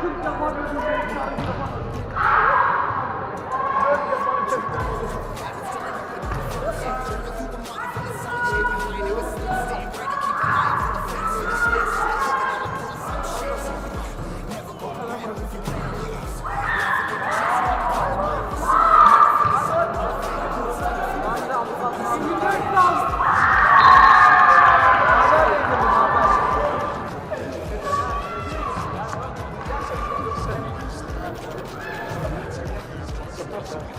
진짜 화려해.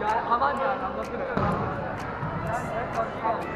Ya aman ya anlatırım. Sen sen